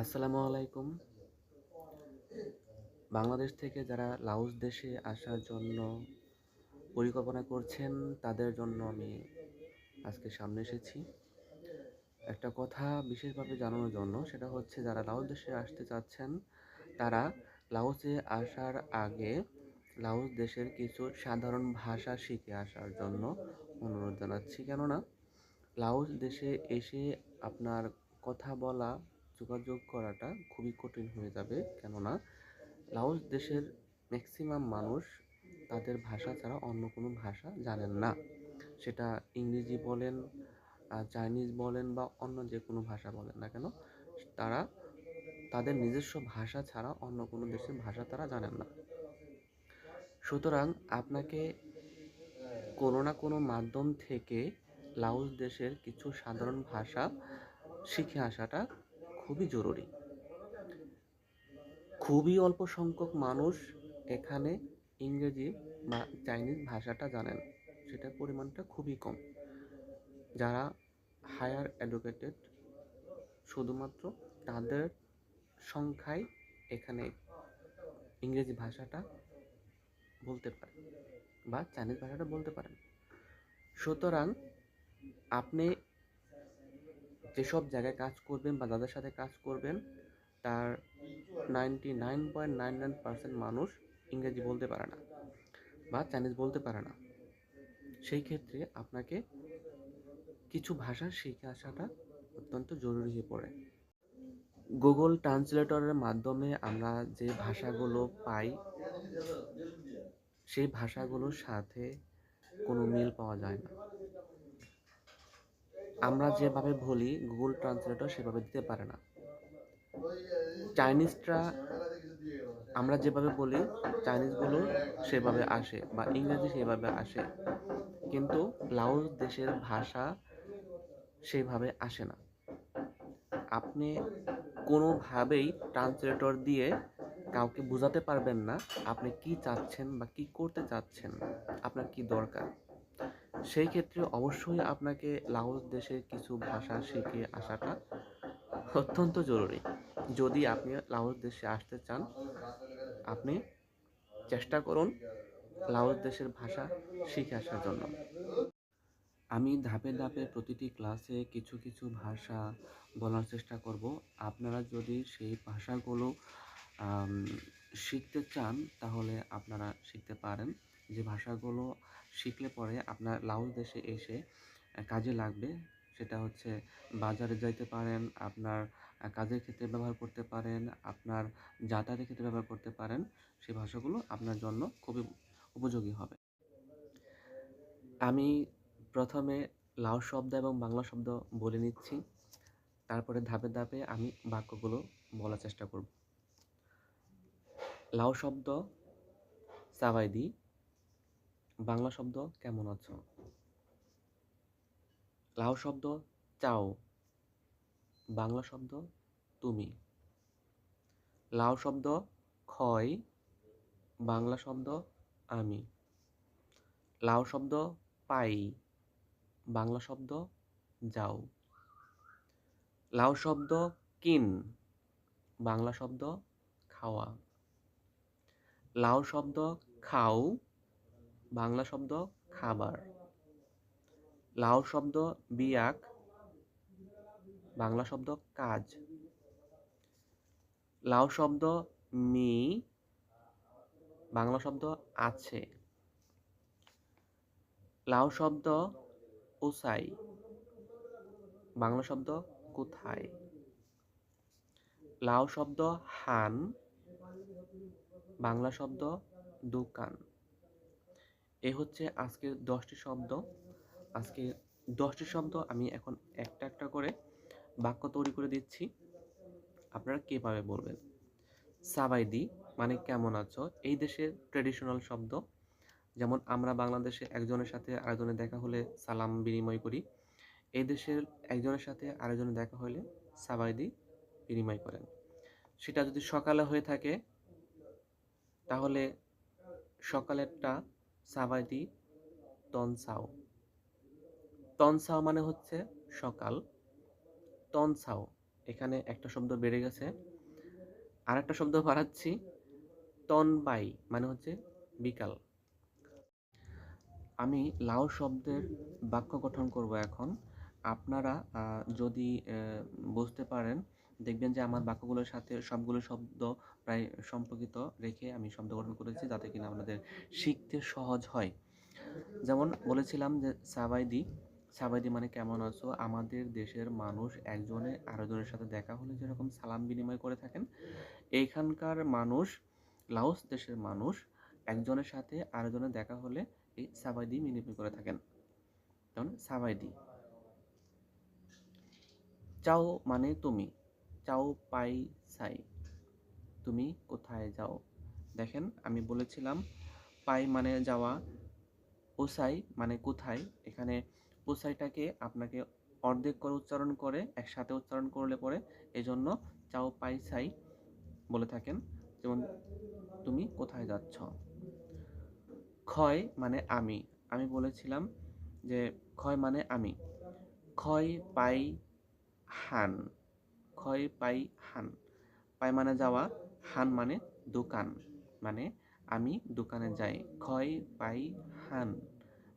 আসসালামু আলাইকুম। বাংলাদেশ থেকে যারা লাওস দেশে আসার জন্য পরিকল্পনা করছেন, তাদের জন্য আমি আজকে সামনে এসেছি। একটা কথা বিশেষভাবে জানানোর জন্য, সেটা হচ্ছে যারা লাওস দেশে আসতে চাচ্ছেন, তারা লাওসে আসার আগে লাওস দেশের কিছু সাধারণ ভাষা শিখে আসার জন্য অনুরোধ জানাচ্ছি। কেননা লাওস দেশে এসে আপনার কথা বলা যোগাযোগ করাটা খুবই কঠিন হয়ে যাবে। কেননা, লাওস দেশের ম্যাক্সিমাম মানুষ তাদের ভাষা ছাড়া অন্য কোনো ভাষা জানেন না। সেটা ইংরেজি বলেন চাইনিজ বলেন বা অন্য যে কোনো ভাষা বলেন না কেন, তারা তাদের নিজস্ব ভাষা ছাড়া অন্য কোনো দেশের ভাষা তারা জানেন না। সুতরাং আপনাকে কোনো না কোনো মাধ্যম থেকে লাওস দেশের কিছু সাধারণ ভাষা শিখে আসাটা খুবই জরুরি। খুবই অল্প সংখ্যক মানুষ এখানে ইংরেজি বা চাইনিজ ভাষাটা জানেন, সেটার পরিমাণটা খুবই কম। যারা হায়ার এডুকেটেড, শুধুমাত্র তাদের সংখ্যায় এখানে ইংরেজি ভাষাটা বলতে পারে বা চাইনিজ ভাষাটা বলতে পারেন। সুতরাং আপনি যেসব জায়গায় কাজ করবেন বা যাদের সাথে কাজ করবেন, তার ninety nine point nine nine percent মানুষ ইংরেজি বলতে পারে না বা চাইনিজ বলতে পারে না। সেই ক্ষেত্রে আপনাকে কিছু ভাষা শিখে আসাটা অত্যন্ত জরুরি হয়ে পড়ে। গুগল ট্রান্সলেটরের মাধ্যমে আমরা যে ভাষাগুলো পাই, সেই ভাষাগুলোর সাথে কোনো মিল পাওয়া যায় না। আমরা যেভাবে বলি গুগল ট্রান্সলেটর সেভাবে দিতে পারে না। চাইনিজটা আমরা যেভাবে বলি চাইনিজগুলো সেভাবে আসে বা ইংরেজি সেভাবে আসে। কিন্তু লাওস দেশের ভাষা সেভাবে আসে না। আপনি কোনোভাবেই ট্রান্সলেটর দিয়ে কাউকে বোঝাতে পারবেন না, আপনি কি চাচ্ছেন বা কি করতে চাচ্ছেন, আপনার কি দরকার। সেই ক্ষেত্রে অবশ্যই আপনাকে লাওস দেশের কিছু ভাষা শিখে আসাটা অত্যন্ত জরুরি। যদি আপনি লাওস দেশে আসতে চান, আপনি চেষ্টা করুন লাওস দেশের ভাষা শিখে আসার জন্য। আমি ধাপে ধাপে প্রতিটি ক্লাসে কিছু কিছু ভাষা বলার চেষ্টা করব। আপনারা যদি সেই ভাষাগুলো শিখতে চান, তাহলে আপনারা শিখতে পারেন। যে ভাষাগুলো শিখলে পরে আপনার লাউস দেশে এসে কাজে লাগবে। সেটা হচ্ছে বাজারে যাইতে পারেন, আপনার কাজের ক্ষেত্রে ব্যবহার করতে পারেন, আপনার যাতায়াতের ক্ষেত্রে ব্যবহার করতে পারেন সেই ভাষাগুলো আপনার জন্য খুবই উপযোগী হবে। আমি প্রথমে লাউ শব্দ এবং বাংলা শব্দ বলে নিচ্ছি। তারপরে ধাপে ধাপে আমি বাক্যগুলো বলার চেষ্টা করব। লাউ শব্দ সাবাইদি বাংলা শব্দ কেমন আছো? লাও শব্দ, চাও। বাংলা শব্দ, তুমি। লাও শব্দ ক্ষয় বাংলা শব্দ, আমি। লাও শব্দ, পাই। বাংলা শব্দ, যাও। লাও শব্দ, কিন। বাংলা শব্দ, খাওয়া। লাও শব্দ, খাও। বাংলা শব্দ খাবার। লাও শব্দ বিয়াক, বাংলা শব্দ কাজ। লাও শব্দ মি, বাংলা শব্দ আছে। লাও শব্দ উসাই বাংলা শব্দ কোথায়? লাও শব্দ হান, বাংলা শব্দ দোকান। এ হচ্ছে আজকের দশটি শব্দ। আজকে দশটি শব্দ আমি এখন একটা একটা করে বাক্য তৈরি করে দিচ্ছি। আপনারা কীভাবে বলবেন? সাবাইদি মানে কেমন আছো? এই দেশের ট্রেডিশনাল শব্দ। যেমন আমরা বাংলাদেশে একজনের সাথে আরেকজনের দেখা হলে সালাম বিনিময় করি। এই দেশের একজনের সাথে আরেকজনের দেখা হলে সাবাইদি বিনিময় করেন। সেটা যদি সকালে হয়ে থাকে, তাহলে সকালেরটা সাবাইদি তনসাও তনসাও মানে হচ্ছে সকাল। তনসাও এখানে একটা শব্দ বেড়ে গেছে। আর একটা শব্দ বাড়াচ্ছি তনবাই মানে হচ্ছে বিকাল। আমি লাউ শব্দের বাক্য গঠন করব এখন। আপনারা যদি বুঝতে পারেন দেখবেন যে আমার বাক্যগুলোর সাথে সবগুলো শব্দ প্রায় সম্পর্কিত রেখে আমি শব্দ গঠন করেছি, যাতে কিনা আপনাদের শিখতে সহজ হয়। যেমন বলেছিলাম যে সাবাইদি সাবাইদি মানে কেমন আছো? আমাদের দেশের মানুষ একজনে আরেকজনের সাথে দেখা হলে যেরকম সালাম বিনিময় করে থাকেন এইখানকার মানুষ, লাওস দেশের মানুষ একজনের সাথে আরেকজনের দেখা হলে এই সাবাইদি বিনিময় করে থাকেন। যেমন সাবাইদি, চাও মানে তুমি। চাও পাই সাই তুমি কোথায় যাও? দেখেন, আমি বলেছিলাম, পাই মানে যাওয়া ওসাই মানে কোথায়? এখানে ওসাইটাকে আপনাকে অর্ধেক করে উচ্চারণ করে, একসাথে উচ্চারণ করলে পরে এজন্য চাও পাই সাই বলে থাকেন। যেমন, তুমি কোথায় যাচ্ছ? ক্ষয় মানে আমি। আমি বলেছিলাম যে, ক্ষয় মানে আমি। ক্ষয় পাই হান। ক্ষয় পাই হান। পাই মানে যাওয়া, হান মানে দোকান মানে আমি দোকানে যাই। ক্ষয় পাই হান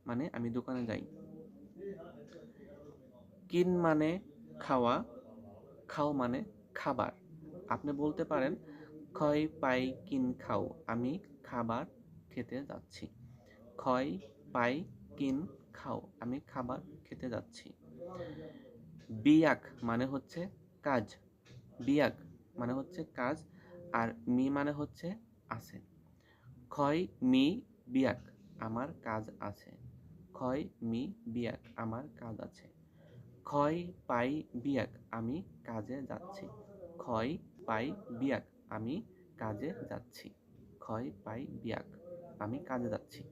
মানে আমি দোকানে যাই। কিন মানে খাওয়া, খাও মানে খাবার। আপনি বলতে পারেন ক্ষয় পাই কিন খাও, আমি খাবার খেতে যাচ্ছি। ক্ষয় পাই কিন খাও, আমি খাবার খেতে যাচ্ছি। বিয়াক মানে হচ্ছে কাজ, বিয়াক মানে হচ্ছে কাজ আর মি মানে হচ্ছে আছে। ক্ষয় মি বিয়াক, আমার কাজ আছে। ক্ষয় মি বিয়াক, আমার কাজ আছে। ক্ষয় পাই বিয়াক, আমি কাজে যাচ্ছি। ক্ষয় পাই বিয়াক, আমি কাজে যাচ্ছি। ক্ষয় পাই বিয়াক, আমি কাজে যাচ্ছি।